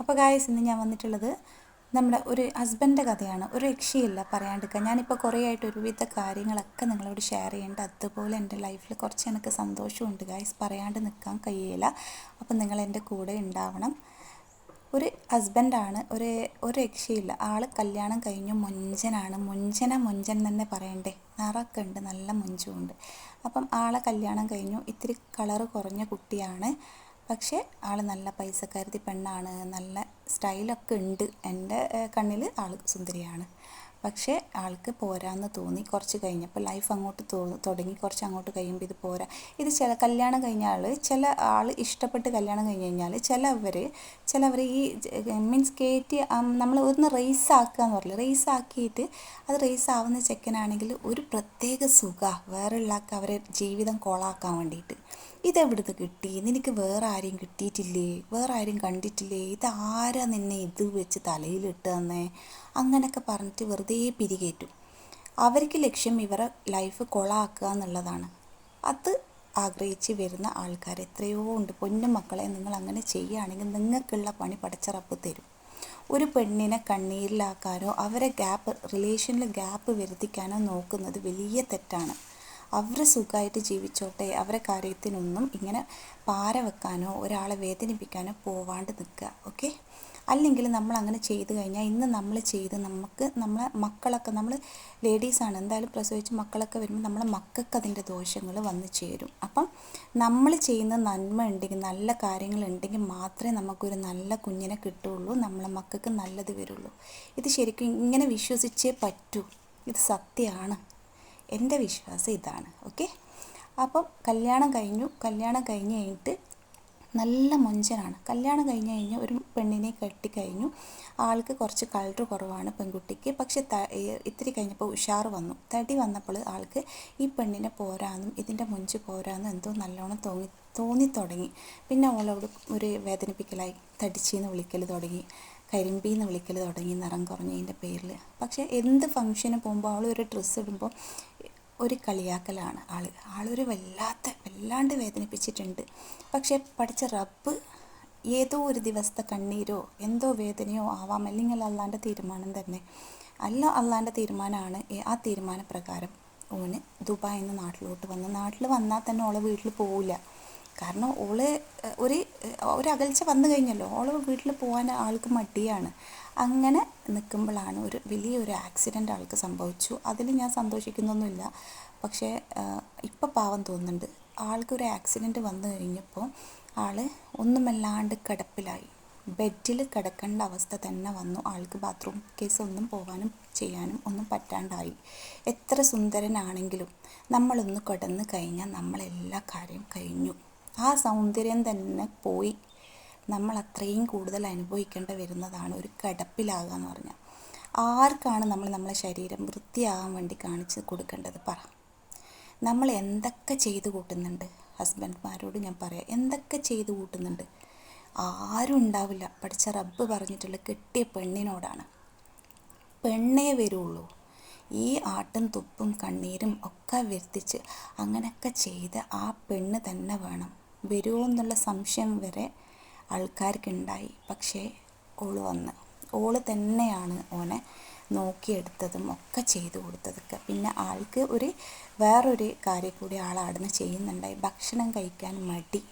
അപ്പോൾ ഗായസ് ഇന്ന് ഞാൻ വന്നിട്ടുള്ളത് നമ്മുടെ ഒരു ഹസ്ബൻഡിന്റെ കഥയാണ്. ഒരു രക്ഷയില്ല പറയാണ്ടിരിക്കുക ഞാനിപ്പോൾ കുറേ ആയിട്ട് ഒരുവിധ കാര്യങ്ങളൊക്കെ നിങ്ങളോട് ഷെയർ ചെയ്യേണ്ട. അതുപോലെ എന്റെ ലൈഫിൽ കുറച്ച് എനിക്ക് സന്തോഷമുണ്ട് ഗായ്സ് പറയാണ്ട് നിൽക്കാൻ കഴിയില്ല അപ്പം നിങ്ങൾ എന്റെ കൂടെ ഉണ്ടാവണം ഒരു ഹസ്ബൻഡാണ് ഒരു ഒരു രക്ഷയില്ല. ആൾ കല്യാണം കഴിഞ്ഞു മുഞ്ചനാണ്. മുഞ്ചന മുഞ്ചൻ തന്നെ പറയണ്ടേ. നിറമൊക്കെ ഉണ്ട് നല്ല മുഞ്ചുമുണ്ട് അപ്പം ആളെ കല്യാണം കഴിഞ്ഞു. ഇത്തിരി കളറ് കുറഞ്ഞ കുട്ടിയാണ്. പക്ഷേ ആൾ നല്ല പൈസക്കാരത്തി പെണ്ണാണ് നല്ല സ്റ്റൈലൊക്കെ ഉണ്ട്. എന്റെ കണ്ണിൽ ആൾ സുന്ദരിയാണ്. പക്ഷേ ആൾക്ക് പോരാന്ന് തോന്നി കുറച്ച് കഴിഞ്ഞപ്പോൾ ലൈഫ് അങ്ങോട്ട് തുടങ്ങി. കുറച്ച് അങ്ങോട്ട് കഴിയുമ്പോൾ ഇത് പോരാ. ഇത് ചില കല്യാണം കഴിഞ്ഞ ആൾ ചില ആൾ ഇഷ്ടപ്പെട്ട് കല്യാണം കഴിഞ്ഞ് കഴിഞ്ഞാൽ ചിലവർ ചിലവർ ഈ മീൻസ് കയറ്റി നമ്മൾ ഒന്ന് റേസ് ആക്കുക എന്ന് പറയില്ല റേസ് ആക്കിയിട്ട് അത് റേസ് ആവുന്ന ചെക്കനാണെങ്കിൽ ഒരു പ്രത്യേക സുഖ. വേറെ ഉള്ള അവരെ ജീവിതം കോളാക്കാൻ വേണ്ടിയിട്ട്. ഇതെവിടുന്ന് കിട്ടി? നിനക്ക് വേറെ ആരെയും കിട്ടിയിട്ടില്ലേ? വേറെ ആരും കണ്ടിട്ടില്ലേ? ഇതാരാ നിന്നെ ഇത് വെച്ച് തലയിലിട്ട് തന്നേ അങ്ങനെയൊക്കെ പറഞ്ഞിട്ട് വെറുതെ പിരികേറ്റും അവർക്ക് ലക്ഷ്യം ഇവരെ ലൈഫ് കൊളാക്കുക എന്നുള്ളതാണ്. അത് ആഗ്രഹിച്ച് വരുന്ന ആൾക്കാർ എത്രയോ ഉണ്ട്. പൊന്നു മക്കളെ നിങ്ങൾ അങ്ങനെ ചെയ്യുകയാണെങ്കിൽ നിങ്ങൾക്കുള്ള പണി പടച്ചറപ്പ് തരും. ഒരു പെണ്ണിനെ കണ്ണീരിലാക്കാനോ അവരെ ഗ്യാപ്പ് റിലേഷനിൽ ഗ്യാപ്പ് വരുത്തിക്കാനോ നോക്കുന്നത് വലിയ തെറ്റാണ്. അവർ സുഖമായിട്ട് ജീവിച്ചോട്ടെ അവരെ കാര്യത്തിനൊന്നും ഇങ്ങനെ പാര വെക്കാനോ ഒരാളെ വേദനിപ്പിക്കാനോ പോവാണ്ട് നിൽക്കുക ഓക്കെ? അല്ലെങ്കിൽ നമ്മൾ അങ്ങനെ ചെയ്തു കഴിഞ്ഞാൽ ഇന്ന് നമ്മൾ ചെയ്ത് നമുക്ക് നമ്മളെ മക്കളൊക്കെ നമ്മൾ ലേഡീസാണ് എന്തായാലും പ്രസവിച്ച് മക്കളൊക്കെ വരുമ്പോൾ നമ്മളെ മക്കൾക്ക് അതിന്റെ ദോഷങ്ങൾ വന്നു ചേരും. അപ്പം നമ്മൾ ചെയ്യുന്ന നന്മ ഉണ്ടെങ്കിൽ നല്ല കാര്യങ്ങൾ ഉണ്ടെങ്കിൽ മാത്രമേ നമുക്കൊരു നല്ല കുഞ്ഞിനെ കിട്ടുള്ളൂ നമ്മളെ മക്കൾക്ക് നല്ലത് വരുള്ളൂ. ഇത് ശരിക്കും ഇങ്ങനെ വിശ്വസിച്ചേ പറ്റൂ. ഇത് സത്യമാണ്. എന്റെ വിശ്വാസം ഇതാണ് ഓക്കെ അപ്പം കല്യാണം കഴിഞ്ഞു കല്യാണം കഴിഞ്ഞ് കഴിഞ്ഞിട്ട് നല്ല മൊഞ്ചനാണ്. കല്യാണം കഴിഞ്ഞ് കഴിഞ്ഞ് ഒരു പെണ്ണിനെ കെട്ടിക്കഴിഞ്ഞു ആൾക്ക് കുറച്ച് കളർ കുറവാണ് പെൺകുട്ടിക്ക്. പക്ഷെ ത ഇത്തിരി കഴിഞ്ഞപ്പോൾ ഉഷാർ വന്നു. തടി വന്നപ്പോൾ ആൾക്ക് ഈ പെണ്ണിനെ പോരാന്നും ഇതിന്റെ മുഞ്ച് പോരാന്നും എന്തോ നല്ലോണം തോന്നി തോന്നി തുടങ്ങി. പിന്നെ അവളോട് ഒരു വേദനിപ്പിക്കലായി. തടിച്ചെന്ന് വിളിക്കൽ തുടങ്ങി. കരിമ്പി എന്ന് വിളിക്കൽ തുടങ്ങി. നിറം കുറഞ്ഞതിന്റെ പേരിൽ. പക്ഷേ എന്ത് ഫംഗ്ഷന് പോകുമ്പോൾ അവൾ ഒരു ഡ്രസ്സ് ഇടുമ്പോൾ ഒരു കളിയാക്കലാണ് ആൾ ആളൊരു വല്ലാത്ത വല്ലാണ്ട് വേദനിപ്പിച്ചിട്ടുണ്ട്. പക്ഷേ പഠിച്ച റബ്ബ് ഏതോ ഒരു ദിവസത്തെ കണ്ണീരോ എന്തോ വേദനയോ ആവാം. അല്ലെങ്കിൽ അള്ളാന്റെ തീരുമാനം തന്നെ. അല്ല അള്ളാന്റെ തീരുമാനമാണ് ആ തീരുമാനപ്രകാരം ഓന് ദുബായിൽ എന്ന നാട്ടിലോട്ട് വന്ന്. നാട്ടിൽ വന്നാൽ തന്നെ ഓളെ വീട്ടിൽ പോവില്ല. കാരണം ഓൾ ഒരു ഒരു അകൽച്ച വന്നു കഴിഞ്ഞല്ലോ. ഓളെ വീട്ടിൽ പോകാൻ ആൾക്ക് മടിയാണ്. അങ്ങനെ നിൽക്കുമ്പോഴാണ് ഒരു വലിയൊരു ആക്സിഡന്റ് ആൾക്ക് സംഭവിച്ചു. അതിൽ ഞാൻ സന്തോഷിക്കുന്നൊന്നുമില്ല. പക്ഷേ ഇപ്പം പാവം തോന്നുന്നുണ്ട്. ആൾക്കൊരു ആക്സിഡന്റ് വന്നു കഴിഞ്ഞപ്പോൾ ആൾ ഒന്നുമല്ലാണ്ട് കിടപ്പിലായി. ബെഡിൽ കിടക്കേണ്ട അവസ്ഥ തന്നെ വന്നു. ആൾക്ക് ബാത്റൂം കേസ് ഒന്നും പോകാനും ചെയ്യാനും ഒന്നും പറ്റാണ്ടായി. എത്ര സുന്ദരനാണെങ്കിലും നമ്മളൊന്ന് കിടന്ന് കഴിഞ്ഞാൽ നമ്മളെല്ലാ കാര്യം കഴിഞ്ഞു. ആ സൗന്ദര്യം തന്നെ പോയി. നമ്മൾ അത്രയും കൂടുതൽ അനുഭവിക്കേണ്ടി വരുന്നതാണ് ഒരു കിടപ്പിലാകുക എന്ന് പറഞ്ഞാൽ. ആർക്കാണ് നമ്മൾ നമ്മളെ ശരീരം വൃത്തിയാകാൻ വേണ്ടി കാണിച്ച് കൊടുക്കേണ്ടത്? പറ. നമ്മൾ എന്തൊക്കെ ചെയ്ത് കൂട്ടുന്നുണ്ട്? ഹസ്ബൻഡ്മാരോട് ഞാൻ പറയാം. എന്തൊക്കെ ചെയ്ത് കൂട്ടുന്നുണ്ട്? ആരും ഉണ്ടാവില്ല. പഠിച്ച റബ്ബ് പറഞ്ഞിട്ടുള്ള കെട്ടിയ പെണ്ണിനോടാണ്. പെണ്ണേ വരുള്ളൂ. ഈ ആട്ടും തുപ്പും കണ്ണീരും ഒക്കെ വരുത്തിച്ച് അങ്ങനെയൊക്കെ ചെയ്ത് ആ പെണ്ണ് തന്നെ വേണം. വരുമോ എന്നുള്ള സംശയം വരെ ആൾക്കാർക്കുണ്ടായി. പക്ഷേ ഓൾ വന്ന്. ഓൾ തന്നെയാണ് ഓനെ നോക്കിയെടുത്തതും ഒക്കെ ചെയ്തു കൊടുത്തതൊക്കെ. പിന്നെ ആൾക്ക് ഒരു വേറൊരു കാര്യം കൂടി ആൾ അവിടുന്ന് ചെയ്യുന്നുണ്ടായി. ഭക്ഷണം കഴിക്കാൻ മടി.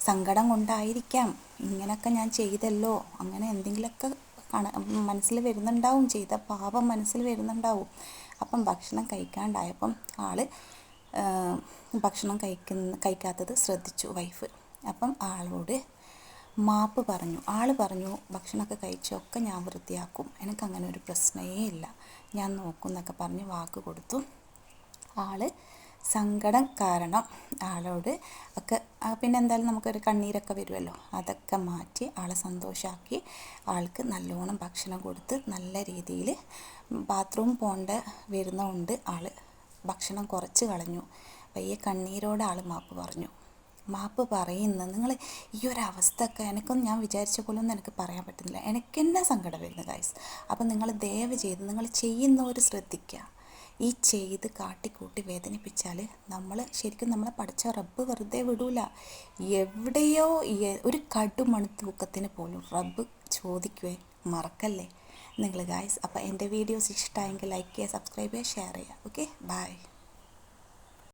സങ്കടം കൊണ്ടായിരിക്കാം. ഇങ്ങനെയൊക്കെ ഞാൻ ചെയ്തല്ലോ. അങ്ങനെ എന്തെങ്കിലുമൊക്കെ കണ മനസ്സിൽ വരുന്നുണ്ടാവും ചെയ്ത പാപം മനസ്സിൽ വരുന്നുണ്ടാവും. അപ്പം ഭക്ഷണം കഴിക്കാണ്ടായപ്പം ആൾ ഭക്ഷണം കഴിക്കുന്ന കഴിക്കാത്തത് ശ്രദ്ധിച്ചു വൈഫ്. അപ്പം ആളോട് മാപ്പ് പറഞ്ഞു. ആൾ പറഞ്ഞു ഭക്ഷണമൊക്കെ കഴിച്ചൊക്കെ ഞാൻ വൃത്തിയാക്കും. എനിക്കങ്ങനെ ഒരു പ്രശ്നമേ ഇല്ല. ഞാൻ നോക്കും എന്നൊക്കെ പറഞ്ഞ് വാക്ക് കൊടുത്തു. ആൾ സങ്കടം കാരണം ആളോട് ഒക്കെ പിന്നെ എന്തായാലും നമുക്കൊരു കണ്ണീരൊക്കെ വരുമല്ലോ അതൊക്കെ മാറ്റി ആളെ സന്തോഷമാക്കി ആൾക്ക് നല്ലോണം ഭക്ഷണം കൊടുത്ത് നല്ല രീതിയിൽ ബാത്റൂം പോകേണ്ട വരുന്നതുകൊണ്ട് ആൾ ഭക്ഷണം കുറച്ച് കളഞ്ഞു. പയ്യെ കണ്ണീരോടെ ആൾ മാപ്പ് പറഞ്ഞു. മാപ്പ് പറയുന്നത് നിങ്ങൾ ഈ ഒരു അവസ്ഥയൊക്കെ എനിക്കൊന്നും ഞാൻ വിചാരിച്ച പോലെ ഒന്നും എനിക്ക് പറയാൻ പറ്റുന്നില്ല. എനിക്ക് തന്നെ സങ്കടം വരുന്നു ഗൈസ് അപ്പം നിങ്ങൾ ദയവ് ചെയ്ത് നിങ്ങൾ ചെയ്യുന്നവർ ശ്രദ്ധിക്കുക ഈ ചെയ്ത് കാട്ടിക്കൂട്ടി വേദനിപ്പിച്ചാൽ നമ്മൾ ശരിക്കും നമ്മളെ പഠിച്ച റബ്ബ് വെറുതെ വിടൂല. എവിടെയോ ഒരു കടുമണി തൂക്കത്തിന് പോലും റബ്ബ് ചോദിക്കുവേ മറക്കല്ലേ? നിങ്ങൾ ഗായ്സ് അപ്പോൾ എന്റെ വീഡിയോസ് ഇഷ്ടമായെങ്കിൽ ലൈക്ക് ചെയ്യുക സബ്സ്ക്രൈബ് ചെയ്യുക ഷെയർ ചെയ്യുക. Okay bye